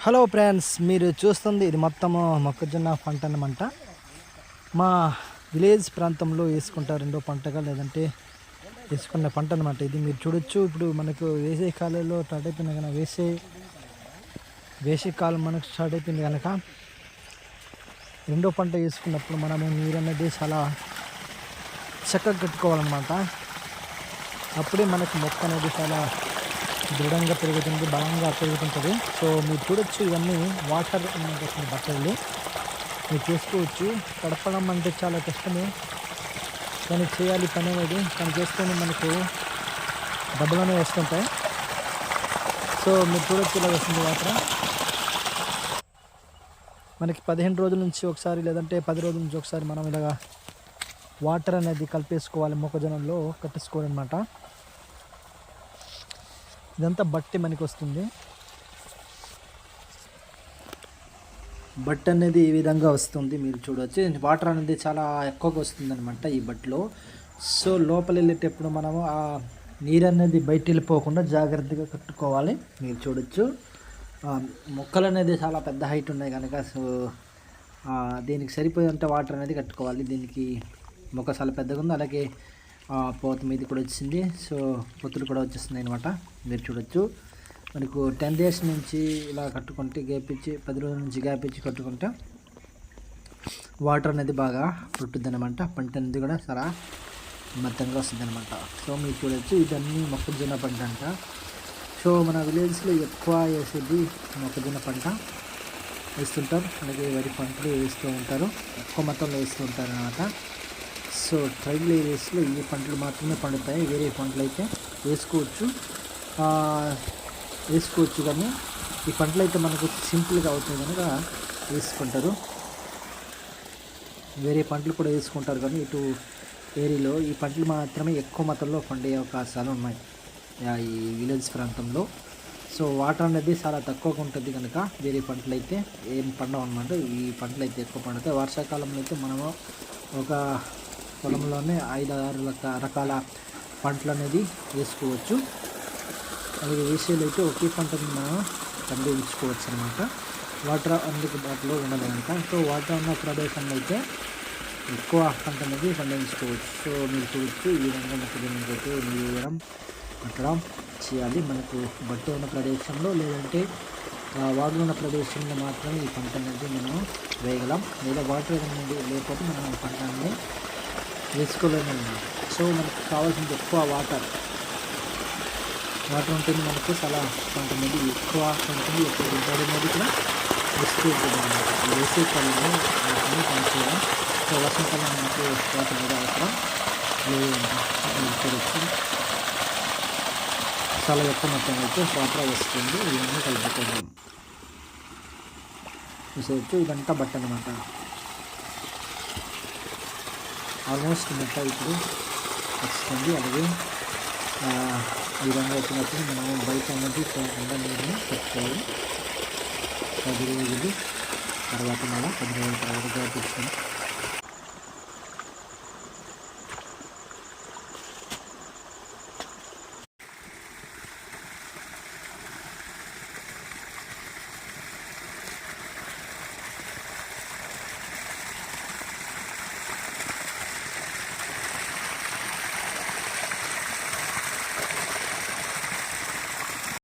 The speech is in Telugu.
హలో ఫ్రెండ్స్ మీరు చూస్తుంది ఇది మొత్తము మొక్కజొన్న పంట అనమాట మా విలేజ్ ప్రాంతంలో వేసుకుంటారు రెండో పంటగా లేదంటే వేసుకున్న పంట అనమాట ఇది. మీరు చూడొచ్చు ఇప్పుడు మనకు వేసే కాలంలో స్టార్ట్ అయిపోయింది కనుక వేసే వేసే కాలం మనకు స్టార్ట్ అయిపోయింది కనుక రెండో పంట వేసుకున్నప్పుడు మనము నీరు అనేది చాలా చక్కగా కట్టుకోవాలన్నమాట. అప్పుడే మనకు మొక్క అనేది చాలా దృఢంగా పెరుగుతుంది బలంగా పెరుగుతుంటుంది. సో మీరు చూడొచ్చు ఇవన్నీ వాటర్ వస్తుంది బట్టలు. మీరు చేసుకోవచ్చు. కడపడం అంటే చాలా కష్టమే. కానీ చేయాలి పని అనేది. కానీ చేసుకొని మనకు డబ్బులు అనేవి వస్తుంటాయి. సో మీరు చూడొచ్చు ఇలా వస్తుంది వాటర్. మనకి పదిహేను రోజుల నుంచి ఒకసారి లేదంటే పది రోజుల నుంచి ఒకసారి మనం ఇలాగా వాటర్ అనేది కలిపేసుకోవాలి మొక్కజొన్నలో కట్టేసుకోవాలన్నమాట. ఇదంతా బట్టి మనకి వస్తుంది. బట్ అనేది ఈ విధంగా వస్తుంది. మీరు చూడవచ్చు వాటర్ అనేది చాలా ఎక్కువగా వస్తుంది అనమాట ఈ బట్టలో సో లోపల వెళ్ళేటప్పుడు మనము ఆ నీరు అనేది బయట వెళ్ళిపోకుండా జాగ్రత్తగా కట్టుకోవాలి. మీరు చూడొచ్చు. మొక్కలు అనేది చాలా పెద్ద హైట్ ఉన్నాయి కనుక సో దీనికి సరిపోయేంత వాటర్ అనేది కట్టుకోవాలి. దీనికి మొక్క చాలా పెద్దగా ఉంది. అలాగే పోత మీద కూడా వచ్చింది. సో పొత్తులు కూడా వచ్చేస్తుంది అనమాట మీరు చూడొచ్చు. మనకు టెన్ డేస్ నుంచి ఇలా కట్టుకుంటే గ్యాప్ ఇచ్చి పది రోజుల నుంచి గ్యాప్ ఇచ్చి కట్టుకుంటే వాటర్ అనేది బాగా పుట్టుద్ది అనమాట పంట అనేది కూడా చాలా మొత్తంగా వస్తుంది అనమాట సో మీరు చూడొచ్చు ఇదన్నీ మొక్కజొన్న పంట అంట. సో మన విలేజ్లో ఎక్కువ వేసేది మొక్కజొన్న పంట వేస్తుంటారు అలాగే వరి పంటలు వేస్తూ ఉంటారు. ఎక్కువ మొత్తంలో వేస్తూ ఉంటారు అనమాట సో ట్రైబల్ ఏరియాస్లో ఈ పంటలు మాత్రమే పండుతాయి. వేరే పంటలు అయితే వేసుకోవచ్చు. వేసుకోవచ్చు కానీ ఈ పంటలు అయితే మనకు సింపుల్గా అవుతాయి కనుక వేసుకుంటారు. వేరే పంటలు కూడా వేసుకుంటారు కానీ ఇటు ఏరియాలో ఈ పంటలు మాత్రమే ఎక్కువ మొత్తంలో పండే అవకాశాలు ఉన్నాయి. ఈ విలేజ్ ప్రాంతంలో. సో వాటర్ అనేది చాలా తక్కువగా ఉంటుంది కనుక వేరే పంటలు అయితే ఏం పండవు అనమాట ఈ పంటలు అయితే ఎక్కువ పండుతాయి. వర్షాకాలంలో అయితే మనము ఒక పొలంలోనే ఐదు ఆరు రక- రకాల పంటలు అనేది వేసుకోవచ్చు. అలాగే వేసేలైతే ఒకే పంటని మనం పండించుకోవచ్చు అనమాట వాటర్ అందుబాటులో ఉండదు కనుక సో వాటర్ ఉన్న ప్రదేశంలో అయితే ఎక్కువ పంట అనేది పండించుకోవచ్చు. సో మీరు చూడొచ్చు ఈ విధంగా మొక్కజొన్నకి అయితే వేయడం కట్టడం చేయాలి. మనకు బట్టి ఉన్న ప్రదేశంలో లేదంటే వాటర్ ఉన్న ప్రదేశంలో మాత్రమే ఈ పంట అనేది మనం వేయగలం. లేదా వాటర్ అనేది లేకపోతే మనం పంట అనేది వేసుకోలేము సో మనకు కావాల్సింది ఎక్కువ వాటర్ వాటర్ ఉంటుంది మనకు చాలా కొంతమంది ఎక్కువ ఉంటుంది ఎక్కువ దిగుబడి అనేది కూడా వస్తూ ఉంటుంది అన్నమాట వేసే పనులు వాటిని పనిచేయడం సో వర్షాకాలం మనకు వాటర్ కూడా అవసరం లేదు మీరు చాలా ఎక్కువ మొత్తం అయితే వాటర్ వస్తుంది. ఇవన్నీ కలుపుకుందాం చూసేయచ్చు ఇదంతా బట్ట అనమాట ఆల్మోస్ట్ బట్ట ఇప్పుడు వస్తుంది అలాగే ఈ రంగు వచ్చినప్పుడు మనం బయట అనేది పోకుండా నీరుని పెట్టుకోవాలి పది రోజులు తర్వాత మళ్ళీ పది రోజుల తర్వాత గ్యాప్ ఇచ్చుకొని